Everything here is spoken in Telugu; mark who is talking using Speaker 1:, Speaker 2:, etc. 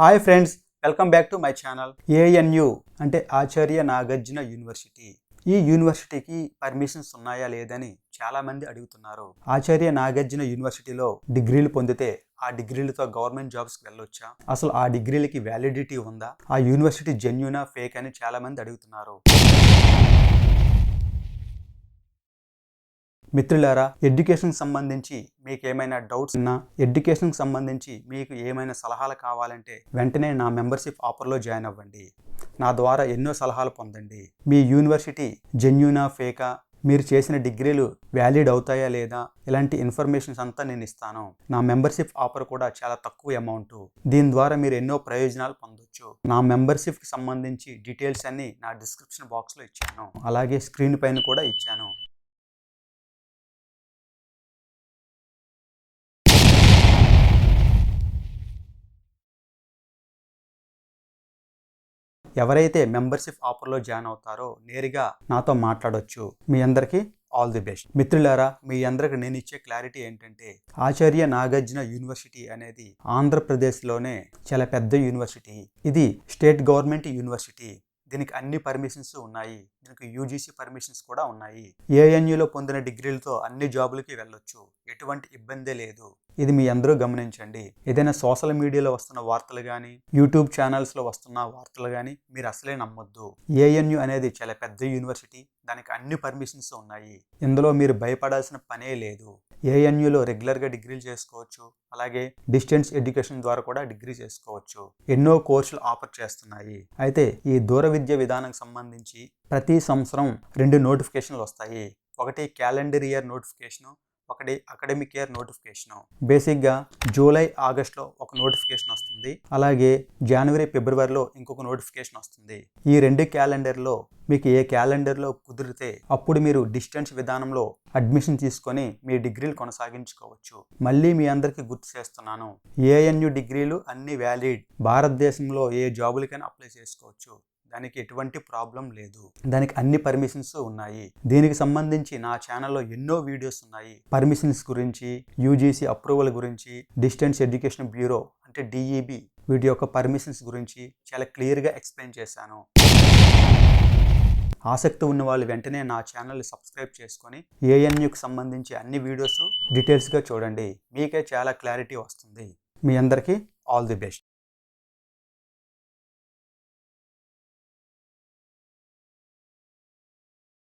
Speaker 1: Hi friends welcome back to my channel ANU అంటే ఆచార్య నాగార్జున యూనివర్సిటీ. ఈ యూనివర్సిటీకి పర్మిషన్స్ ఉన్నాయా లేదని చాలా మంది అడుగుతున్నారు. ఆచార్య నాగార్జున యూనివర్సిటీలో డిగ్రీలు పొందితే ఆ డిగ్రీలతో గవర్నమెంట్ జాబ్స్కి వెళ్ళొచ్చా? అసలు ఆ డిగ్రీలకి వ్యాలిడిటీ ఉందా? ఆ యూనివర్సిటీ జెన్యునా ఫేక్ అని చాలా మంది అడుగుతున్నారు. మిత్రులారా ఎడ్యుకేషన్ సంబంధించి మీకు ఏమైనా డౌట్స్ ఉన్నా ఎడ్యుకేషన్ సంబంధించి మీకు ఏమైనా సలహాలు కావాలంటే వెంటనే నా మెంబర్షిప్ ఆఫర్లో జాయిన్ అవ్వండి. నా ద్వారా ఎన్నో సలహాలు పొందండి. మీ యూనివర్సిటీ జెన్యునా ఫేకా? మీరు చేసిన డిగ్రీలు వ్యాలిడ్ అవుతాయా లేదా? ఇలాంటి ఇన్ఫర్మేషన్స్ అంతా నేను ఇస్తాను. నా మెంబర్షిప్ ఆఫర్ కూడా చాలా తక్కువ అమౌంట్. దీని ద్వారా మీరు ఎన్నో ప్రయోజనాలు పొందొచ్చు. నా మెంబర్షిప్కి సంబంధించి డీటెయిల్స్ అన్ని నా డిస్క్రిప్షన్ బాక్స్లో ఇచ్చాను. అలాగే స్క్రీన్ పైన కూడా ఇచ్చాను. ఎవరైతే మెంబర్షిప్ ఆఫర్లో జాయిన్ అవుతారో నేరుగా నాతో మాట్లాడొచ్చు. మీ అందరికీ ఆల్ ది బెస్ట్. మిత్రులారా మీ అందరికి నేను ఇచ్చే క్లారిటీ ఏంటంటే ఆచార్య నాగార్జున యూనివర్సిటీ అనేది ఆంధ్రప్రదేశ్లోనే చాలా పెద్ద యూనివర్సిటీ. ఇది స్టేట్ గవర్నమెంట్ యూనివర్సిటీ. దీనికి అన్ని పర్మిషన్స్ ఉన్నాయి. దీనికి యూజీసీ పర్మిషన్స్ కూడా ఉన్నాయి. ఏఎన్యూలో పొందిన డిగ్రీలతో అన్ని జాబులకి వెళ్ళొచ్చు. ఎటువంటి ఇబ్బందే లేదు. ఇది మీ అందరూ గమనించండి. ఏదైనా సోషల్ మీడియాలో వస్తున్న వార్తలు కానీ యూట్యూబ్ ఛానల్స్లో వస్తున్న వార్తలు కానీ మీరు అసలే నమ్మొద్దు. ఏఎన్యు అనేది చాలా పెద్ద యూనివర్సిటీ దానికి అన్ని పర్మిషన్స్ ఉన్నాయి. ఇందులో మీరు భయపడాల్సిన పనే లేదు. ఏఎన్యులో రెగ్యులర్గా డిగ్రీలు చేసుకోవచ్చు అలాగే డిస్టెన్స్ ఎడ్యుకేషన్ ద్వారా కూడా డిగ్రీ చేసుకోవచ్చు. ఎన్నో కోర్సులు ఆఫర్ చేస్తున్నాయి. అయితే ఈ దూర విద్య విధానం సంబంధించి ప్రతి సంవత్సరం రెండు నోటిఫికేషన్లు వస్తాయి. ఒకటి క్యాలెండర్ ఇయర్ నోటిఫికేషను ఒకటి అకాడమిక్ ఇయర్ నోటిఫికేషను బేసిక్గా జూలై ఆగస్ట్లో ఒక నోటిఫికేషన్ వస్తుంది. అలాగే జనవరి ఫిబ్రవరిలో ఇంకొక నోటిఫికేషన్ వస్తుంది. ఈ రెండు క్యాలెండర్లో మీకు ఏ క్యాలెండర్లో కుదిరితే అప్పుడు మీరు డిస్టెన్స్ విధానంలో అడ్మిషన్ తీసుకొని మీ డిగ్రీలు కొనసాగించుకోవచ్చు. మళ్ళీ మీ అందరికీ గుర్తు చేస్తున్నాను. ఏఎన్యు డిగ్రీలు అన్ని వ్యాలిడ్ భారతదేశంలో ఏ జాబులకైనా అప్లై చేసుకోవచ్చు. దానికి ఎటువంటి ప్రాబ్లం లేదు. దానికి అన్ని పర్మిషన్స్ ఉన్నాయి. దీనికి సంబంధించి నా ఛానల్లో ఎన్నో వీడియోస్ ఉన్నాయి. పర్మిషన్స్ గురించి యూజీసీ అప్రూవల్ గురించి డిస్టెన్స్ ఎడ్యుకేషన్ బ్యూరో అంటే డిఈబి వీటి యొక్క పర్మిషన్స్ గురించి చాలా క్లియర్గా ఎక్స్ప్లెయిన్ చేశాను. ఆసక్తి ఉన్న వాళ్ళు వెంటనే నా ఛానల్ని సబ్స్క్రైబ్ చేసుకొని ఏఎన్యుకి సంబంధించి అన్ని వీడియోస్ డీటెయిల్స్గా చూడండి. మీకే చాలా క్లారిటీ వస్తుంది. మీ అందరికీ ఆల్ ది బెస్ట్.